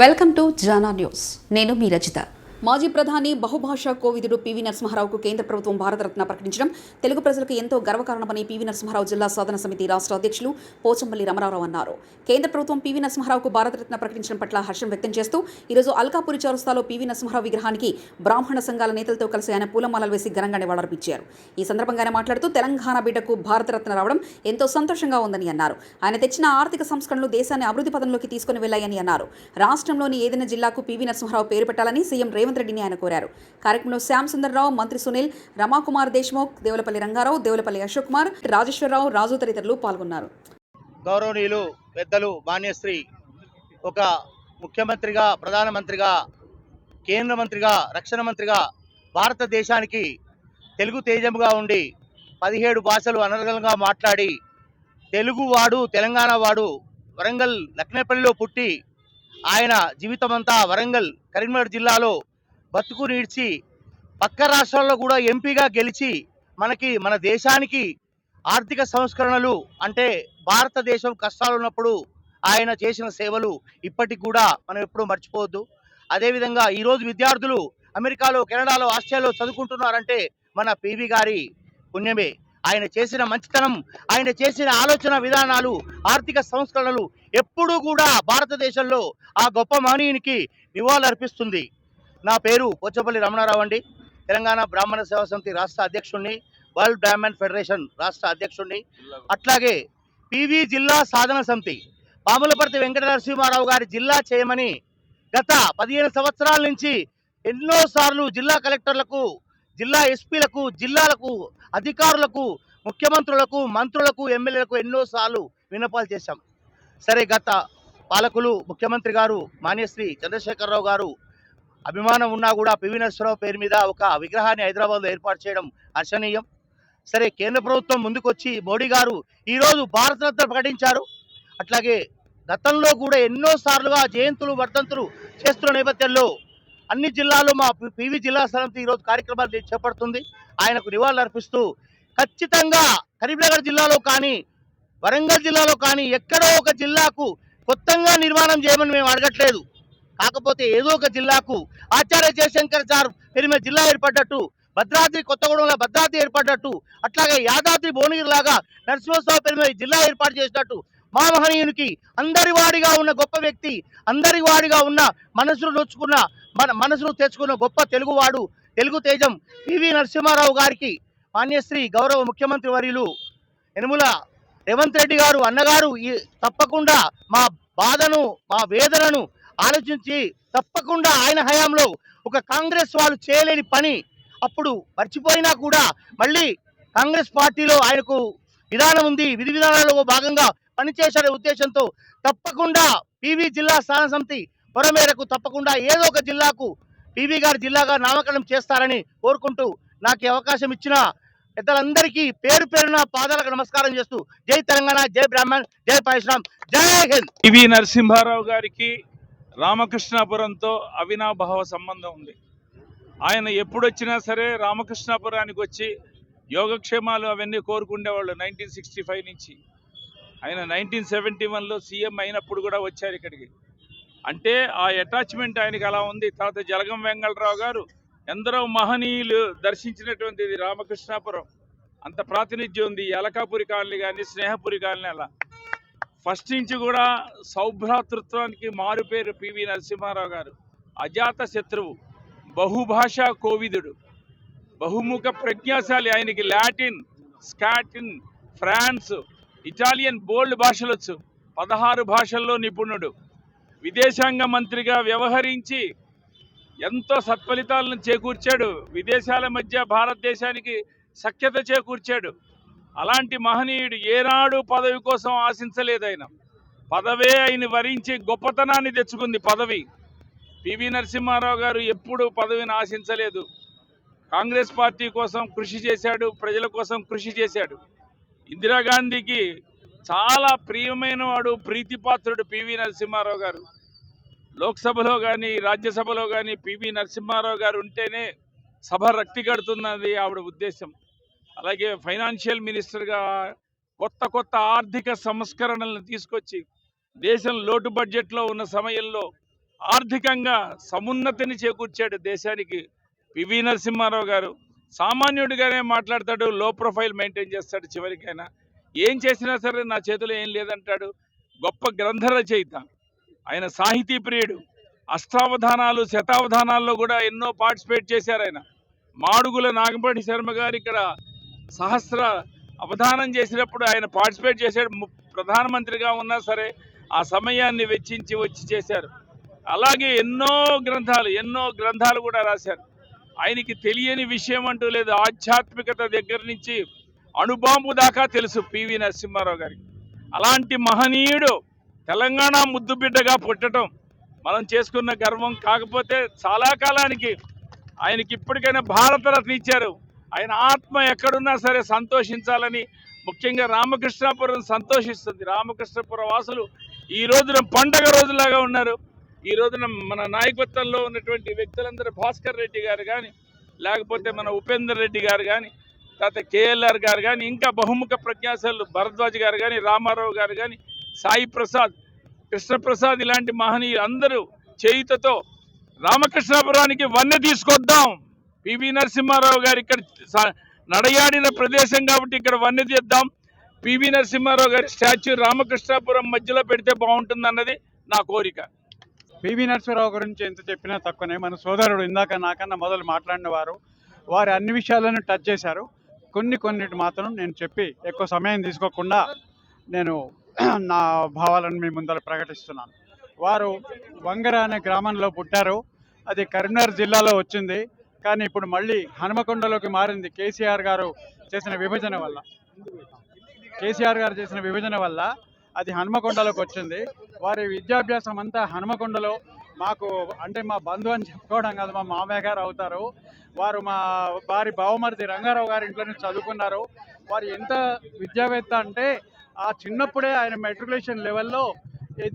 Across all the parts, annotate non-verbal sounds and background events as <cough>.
Welcome to Jana news. నేను మీ రచిత. మాజీ ప్రధాని బహుభాషా కోవిదుడు పివి నరసింహారావుకు కేంద్ర ప్రభుత్వం భారతరత్న ప్రకటించడం తెలుగు ప్రజలకు ఎంతో గర్వకారణమని పివి నరసింహారావు జిల్లా సాధన సమితి రాష్ట్ర అధ్యక్షులు పోచంపల్లి రమణారావు అన్నారు. కేంద్ర ప్రభుత్వం పివి నరసింహారావుకు భారతరత్న ప్రకటించడం పట్ల హర్షం వ్యక్తం చేస్తూ ఈరోజు అల్కాపురి చౌరస్తాలో పివి నరసింహారావు విగ్రహానికి బ్రాహ్మణ సంఘాల నేతలతో కలిసి ఆయన పూలమాలలు వేసి ఘనంగా నివాళులర్పించారు ఈ సందర్భంగా ఆయన మాట్లాడుతూ తెలంగాణ బిడ్డకు భారతరత్న రావడం ఎంతో సంతోషంగా ఉందని అన్నారు. ఆయన తెచ్చిన ఆర్థిక సంస్కరణలు దేశాన్ని అభివృద్ధి పదంలోకి తీసుకుని వెళ్ళాయని అన్నారు. రాష్ట్రంలోని ఏదైనా జిల్లాకు పివి నరసింహారావు పేరు పెట్టాలని సీఎం రేవంత్ రెడ్డిని ఆయన కోరారు. కార్యక్రమంలో శ్యామ్ సుందర్రావు మంత్రి సునీల్ రమాకుమార్ దేశ్ముఖ్ దేవులపల్లి రంగారావు దేవులపల్లి అశోక్ కుమార్ రాజేశ్వరరావు రాజు తదితరులు పాల్గొన్నారు. గౌరవనీయులు పెద్దలు మాన్యశ్రీ ఒక ముఖ్యమంత్రిగా ప్రధానమంత్రిగా కేంద్ర మంత్రిగా రక్షణ మంత్రిగా భారతదేశానికి తెలుగు తేజముగా ఉండి పదిహేడు భాషలు అనర్గలంగా మాట్లాడి తెలుగువాడు తెలంగాణ వాడు వరంగల్ లక్నేపల్లిలో పుట్టి ఆయన జీవితమంతా వరంగల్ కరీంనగర్ జిల్లాలో బతుకు నీడ్చి పక్క రాష్ట్రాల్లో కూడా ఎంపీగా గెలిచి మనకి మన దేశానికి ఆర్థిక సంస్కరణలు అంటే భారతదేశం కష్టాలు ఉన్నప్పుడు ఆయన చేసిన సేవలు ఇప్పటికి కూడా మనం ఎప్పుడూ మర్చిపోవద్దు. అదేవిధంగా ఈరోజు విద్యార్థులు అమెరికాలో కెనడాలో ఆస్ట్రేలియాలో చదువుకుంటున్నారంటే మన పివి గారి పుణ్యమే. ఆయన చేసిన మంచితనం ఆయన చేసిన ఆలోచన విధానాలు ఆర్థిక సంస్కరణలు ఎప్పుడూ కూడా భారతదేశంలో ఆ గొప్ప మహనీయునికి నివాళులర్పిస్తుంది. నా పేరు పోచపల్లి రమణారావు అండి. తెలంగాణ బ్రాహ్మణ సేవా సమితి రాష్ట్ర అధ్యక్షుడిని వరల్డ్ బ్రాహ్మణ్ ఫెడరేషన్ రాష్ట్ర అధ్యక్షుడిని అట్లాగే పివి జిల్లా సాధన సమితి పాములపర్తి వెంకట నరసింహారావు గారి జిల్లా చేయమని గత పదిహేను సంవత్సరాల నుంచి ఎన్నోసార్లు జిల్లా కలెక్టర్లకు జిల్లా ఎస్పీలకు జిల్లాలకు అధికారులకు ముఖ్యమంత్రులకు మంత్రులకు ఎమ్మెల్యేలకు ఎన్నోసార్లు విన్నపాలు చేశాం. సరే గత పాలకులు ముఖ్యమంత్రి గారు మాన్యశ్రీ చంద్రశేఖరరావు గారు అభిమానం ఉన్నా కూడా పివి నరసింహరావు పేరు మీద ఒక విగ్రహాన్ని హైదరాబాద్లో ఏర్పాటు చేయడం హర్షణీయం. సరే కేంద్ర ప్రభుత్వం ముందుకొచ్చి మోడీ గారు ఈరోజు భారతరత్న ప్రకటించారు. అట్లాగే గతంలో కూడా ఎన్నో సార్లుగా జయంతులు వర్ధంతులు చేస్తున్న నేపథ్యంలో అన్ని జిల్లాలు మా పివి జిల్లా సమితి ఈరోజు కార్యక్రమాలు చేపడుతుంది. ఆయనకు నివాళులు అర్పిస్తూ ఖచ్చితంగా కరీంనగర్ జిల్లాలో కానీ వరంగల్ జిల్లాలో కానీ ఎక్కడో ఒక జిల్లాకు కొత్తగా నిర్మాణం చేయమని మేము అడగట్లేదు. కాకపోతే ఏదో ఒక జిల్లాకు ఆచార్య జయశంకర్ సార్ పేరు మీద జిల్లా ఏర్పడ్డట్టు భద్రాద్రి కొత్తగూడెంలో భద్రాద్రి ఏర్పడ్డట్టు అట్లాగే యాదాద్రి భువనగిరి లాగా నరసింహస్వామి పేరు మీద జిల్లా ఏర్పాటు చేసినట్టు మా మహనీయునికి అందరి వాడిగా ఉన్న గొప్ప వ్యక్తి అందరి వాడిగా ఉన్న మనసును నొచ్చుకున్న మన మనసును తెచ్చుకున్న గొప్ప తెలుగువాడు తెలుగు తేజం పివి నరసింహారావు గారికి మాన్యశ్రీ గౌరవ ముఖ్యమంత్రి వర్యులు ఎనుముల రేవంత్ రెడ్డి గారు అన్నగారు తప్పకుండా మా బాధను మా వేదనను ఆలోచించి తప్పకుండా ఆయన హయాంలో ఒక కాంగ్రెస్ వాళ్ళు చేయలేని పని అప్పుడు మర్చిపోయినా కూడా మళ్ళీ కాంగ్రెస్ పార్టీలో ఆయనకు విధానం ఉంది విధి విధానాలలో భాగంగా పనిచేసే ఉద్దేశంతో తప్పకుండా పివి జిల్లా స్థాన సమితి పొర మేరకు తప్పకుండా ఏదో ఒక జిల్లాకు పివి గారి జిల్లాగా నామకరణం చేస్తారని కోరుకుంటూ నాకు అవకాశం ఇచ్చిన పెద్దలందరికీ పేరు పేరున పాదాలకు నమస్కారం చేస్తూ జై తెలంగాణ జై బ్రాహ్మణ్ జై పరశురామ్ జై హింద్. పివి నరసింహారావు గారికి రామకృష్ణాపురంతో అవినాభావ సంబంధం ఉంది. ఆయన ఎప్పుడొచ్చినా సరే రామకృష్ణాపురానికి వచ్చి యోగక్షేమాలు అవన్నీ కోరుకుండేవాళ్ళు నైన్టీన్ సిక్స్టీ ఫైవ్ నుంచి. ఆయన నైన్టీన్ సెవెంటీ వన్లో సీఎం అయినప్పుడు కూడా వచ్చారు ఇక్కడికి. అంటే ఆ అటాచ్మెంట్ ఆయనకి అలా ఉంది. తర్వాత జలగం వెంగళరావు గారు ఎందరో మహనీయులు దర్శించినటువంటిది రామకృష్ణాపురం. అంత ప్రాతినిధ్యం ఉంది. ఎలకాపురి కాలనీ కానీ స్నేహపురి కాలనీ అలా. ఫస్ట్ నుంచి కూడా సౌభ్రాతృత్వానికి మారుపేరు పివి నరసింహారావు గారు. అజాత శత్రువు బహుభాషా కోవిదుడు. బహుముఖ ప్రజ్ఞాశాలి ఆయనకి లాటిన్ స్కాటిన్ ఫ్రాన్స్ ఇటాలియన్ బోల్డ్ భాషలు వచ్చు పదహారు భాషల్లో నిపుణుడు. విదేశాంగ మంత్రిగా వ్యవహరించి ఎంతో సత్ఫలితాలను చేకూర్చాడు. విదేశాల మధ్య భారతదేశానికి సఖ్యత చేకూర్చాడు. అలాంటి మహనీయుడు ఏనాడు పదవి కోసం ఆశించలేదు ఆయన. పదవే ఆయన వరించి గొప్పతనాన్ని తెచ్చుకుంది పదవి. పివి నరసింహారావు గారు ఎప్పుడు పదవిని ఆశించలేదు. కాంగ్రెస్ పార్టీ కోసం కృషి చేశాడు ప్రజల కోసం కృషి చేశాడు. ఇందిరాగాంధీకి చాలా ప్రియమైన వాడు ప్రీతిపాత్రుడు పివి నరసింహారావు గారు. లోక్సభలో కానీ రాజ్యసభలో కానీ పివి నరసింహారావు గారు ఉంటేనే సభ రక్తి కడుతున్నది ఆవిడ ఉద్దేశం. అలాగే ఫైనాన్షియల్ మినిస్టర్గా కొత్త కొత్త ఆర్థిక సంస్కరణలను తీసుకొచ్చి దేశం లోటు బడ్జెట్లో ఉన్న సమయంలో ఆర్థికంగా సమున్నతిని చేకూర్చాడు దేశానికి పివి నరసింహారావు గారు. సామాన్యుడిగానే మాట్లాడతాడు లో ప్రొఫైల్ మెయింటైన్ చేస్తాడు చివరికైనా. ఏం చేసినా సరే నా చేతిలో ఏం లేదంటాడు. గొప్ప గ్రంథ రచయిత. ఆయన సాహితీ ప్రియుడు. అష్టావధానాలు శతావధానాల్లో కూడా ఎన్నో పార్టిసిపేట్ చేశారు ఆయన. మాడుగుల నాగపాటి శర్మ గారు ఇక్కడ సహస్ర అవధానం చేసినప్పుడు ఆయన పార్టిసిపేట్ చేశాడు. ప్రధానమంత్రిగా ఉన్నా సరే ఆ సమయాన్ని వెచ్చించి వచ్చి చేశారు. అలాగే ఎన్నో గ్రంథాలు ఎన్నో గ్రంథాలు కూడా రాశారు. ఆయనకి తెలియని విషయం అంటూ లేదు. ఆధ్యాత్మికత దగ్గర నుంచి అణుబాంబు దాకా తెలుసు పివి నరసింహారావు గారికి. అలాంటి మహనీయుడు తెలంగాణ ముద్దుబిడ్డగా పుట్టడం మనం చేసుకున్న గర్వం కాకపోతే చాలా కాలానికి ఆయనకి ఇప్పటికైనా భారతరత్న ఇచ్చారు. ఆయన ఆత్మ ఎక్కడున్నా సరే సంతోషించాలని ముఖ్యంగా రామకృష్ణాపురం సంతోషిస్తుంది. రామకృష్ణపురం వాసులు ఈ రోజున పండగ రోజులాగా ఉన్నారు. ఈ రోజున మన నాయకత్వంలో ఉన్నటువంటి వ్యక్తులందరూ భాస్కర్ రెడ్డి గారు కానీ లేకపోతే మన ఉపేందర్ రెడ్డి గారు కానీ తర్వాత కేఎల్ఆర్ గారు కానీ ఇంకా బహుముఖ ప్రజ్ఞాశాలు భరద్వాజ్ గారు కానీ రామారావు గారు కానీ సాయి ప్రసాద్ కృష్ణప్రసాద్ ఇలాంటి మహనీయులు అందరూ చేయితతో రామకృష్ణాపురానికి వన్నె తీసుకొద్దాం. పివి నరసింహారావు గారు ఇక్కడ నడయాడిన ప్రదేశం కాబట్టి ఇక్కడ వన్య తీద్దాం పివి నరసింహారావు గారి స్టాచ్యూ రామకృష్ణాపురం మధ్యలో పెడితే బాగుంటుంది అన్నది నా కోరిక. పివి నరసింహారావు గురించి ఎంత చెప్పినా తక్కువనే. మన సోదరుడు ఇందాక నాకన్నా మొదలు మాట్లాడిన వారు వారు అన్ని విషయాలను టచ్ చేశారు. కొన్ని కొన్నిటి మాత్రం నేను చెప్పి ఎక్కువ సమయం తీసుకోకుండా నేను <clears throat> నా భావాలను మీ ముందర ప్రకటిస్తున్నాను. వారు వంగర అనే గ్రామంలో పుట్టారు. అది కరీంనగర్ జిల్లాలో వచ్చింది. కానీ ఇప్పుడు మళ్ళీ హనుమకొండలోకి మారింది కేసీఆర్ గారు చేసిన విభజన వల్ల. కేసీఆర్ గారు చేసిన విభజన వల్ల అది హనుమకొండలోకి వచ్చింది. వారి విద్యాభ్యాసం అంతా హనుమకొండలో మాకు అంటే మా బంధువు అని చెప్పుకోవడం కాదు మా మామయ్య గారు అవుతారు. వారు మా వారి బావమరిది రంగారావు గారి ఇంట్లోనే చదువుకున్నారు. వారు ఎంత విద్యావేత్త అంటే ఆ చిన్నప్పుడే ఆయన మెట్రికులేషన్ లెవెల్లో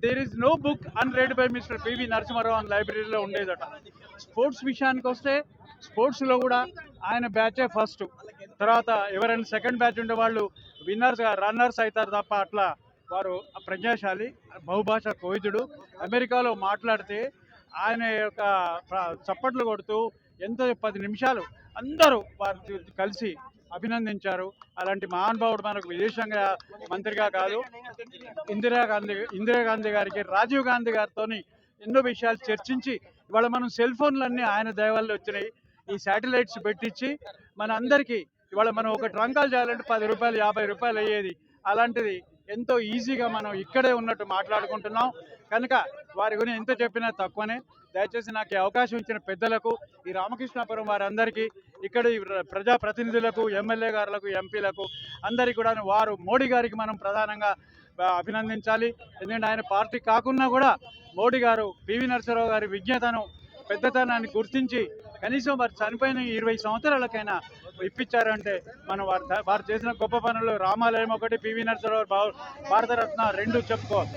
there is no book unread by mister P V Narasimha Rao అని లైబ్రరీలో ఉండేదట. స్పోర్ట్స్ విషయానికి వస్తే స్పోర్ట్స్లో కూడా ఆయన బ్యాచే ఫస్ట్. తర్వాత ఎవరైనా సెకండ్ బ్యాచ్ ఉండే వాళ్ళు విన్నర్స్ రన్నర్స్ అవుతారు తప్ప అట్లా వారు ప్రజ్ఞాశాలి బహుభాషా కోవిదుడు అమెరికాలో మాట్లాడితే ఆయన యొక్క చప్పట్లు కొడుతూ ఎంతో పది నిమిషాలు అందరూ వారు కలిసి అభినందించారు. అలాంటి మహానుభావుడు మనకు విదేశాంగ మంత్రిగా కాదు. ఇందిరాగాంధీ ఇందిరాగాంధీ గారికి రాజీవ్ గాంధీ గారితో ఎన్నో విషయాలు చర్చించి ఇవాళ మనం సెల్ ఫోన్లన్నీ ఆయన దయవల్ల వచ్చినాయి. ఈ శాటిలైట్స్ పెట్టించి మన అందరికీ ఇవాళ మనం ఒక ట్రంక్ చేయాలంటే పది రూపాయలు యాభై రూపాయలు అయ్యేది. అలాంటిది ఎంతో ఈజీగా మనం ఇక్కడే ఉన్నట్టు మాట్లాడుకుంటున్నాం. కనుక వారి గురించి ఎంత చెప్పినా తక్కువనే. దయచేసి నాకు అవకాశం ఇచ్చిన పెద్దలకు ఈ రామకృష్ణాపురం వారందరికీ ఇక్కడ ఈ ప్ర- ప్రజాప్రతినిధులకు ఎమ్మెల్యే గారులకు ఎంపీలకు అందరికీ కూడా వారు మోడీ గారికి మనం ప్రధానంగా అభినందించాలి. ఎందుకంటే ఆయన పార్టీ కాకున్నా కూడా మోడీ గారు పివి నరసరావు గారి విజ్ఞతను పెద్దతనాన్ని గుర్తించి కనీసం వారు చనిపోయిన ఇరవై సంవత్సరాలకైనా ఇప్పించారంటే మనం వారు వారు చేసిన గొప్ప పనులు. రామాలయం ఒకటి పివి నరసరావు భారతరత్న రెండు చెప్పుకోవాలి